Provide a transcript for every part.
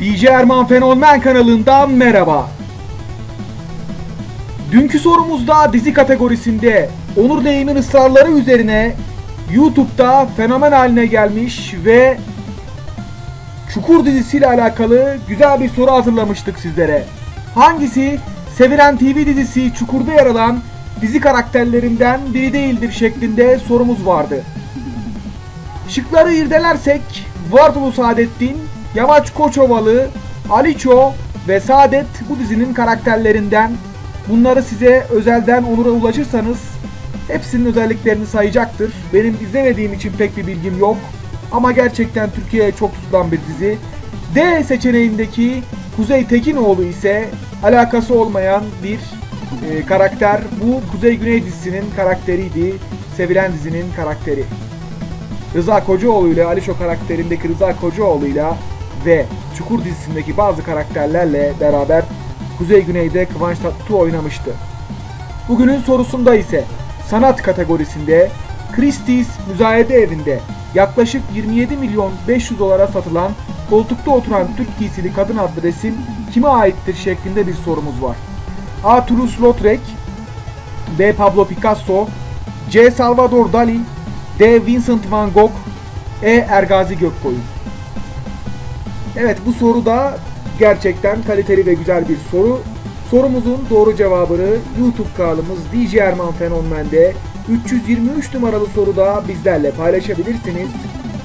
DJ Erman Fenomen kanalından merhaba. Dünkü sorumuzda dizi kategorisinde Onur Neyim'in ısrarları üzerine YouTube'da fenomen haline gelmiş ve Çukur dizisiyle alakalı güzel bir soru hazırlamıştık sizlere. Hangisi sevilen TV dizisi Çukur'da yer alan dizi karakterlerinden biri değildir şeklinde sorumuz vardı. Şıkları irdelersek Vardulu Saadettin, Yamaç Koçovalı, Aliço ve Saadet bu dizinin karakterlerinden. Bunları size özelden Onur'a ulaşırsanız hepsinin özelliklerini sayacaktır. Benim izlemediğim için pek bir bilgim yok. Ama gerçekten Türkiye'ye çok tutulan bir dizi. D seçeneğindeki Kuzey Tekinoğlu ise alakası olmayan bir e, karakter. Bu Kuzey Güney dizisinin karakteriydi. Sevilen dizinin karakteri. Rıza Kocaoğlu ile Alişo karakterindeki Rıza Kocaoğlu ile ve Çukur dizisindeki bazı karakterlerle beraber Kuzey Güney'de Kıvanç Tatlıtuğ oynamıştı. Bugünün sorusunda ise sanat kategorisinde Christie's Müzayede Evi'nde yaklaşık 27 milyon 500 dolara satılan koltukta oturan Türk giysili kadın adlı resim kime aittir şeklinde bir sorumuz var. A. Toulouse-Lautrec B. Pablo Picasso C. Salvador Dali D. Vincent van Gogh E. Ergazi Gökkoyun Evet bu soru da gerçekten kaliteli ve güzel bir soru. Sorumuzun doğru cevabını YouTube kanalımız DJ Erman Fenomen'de 323 numaralı soruda bizlerle paylaşabilirsiniz.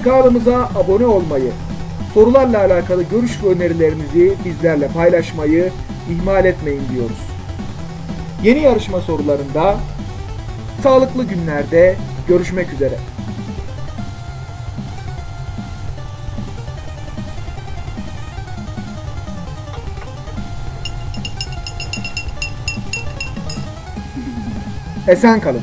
Kanalımıza abone olmayı, sorularla alakalı görüş ve önerilerinizi bizlerle paylaşmayı ihmal etmeyin diyoruz. Yeni yarışma sorularında sağlıklı günlerde görüşmek üzere. Esen kalın.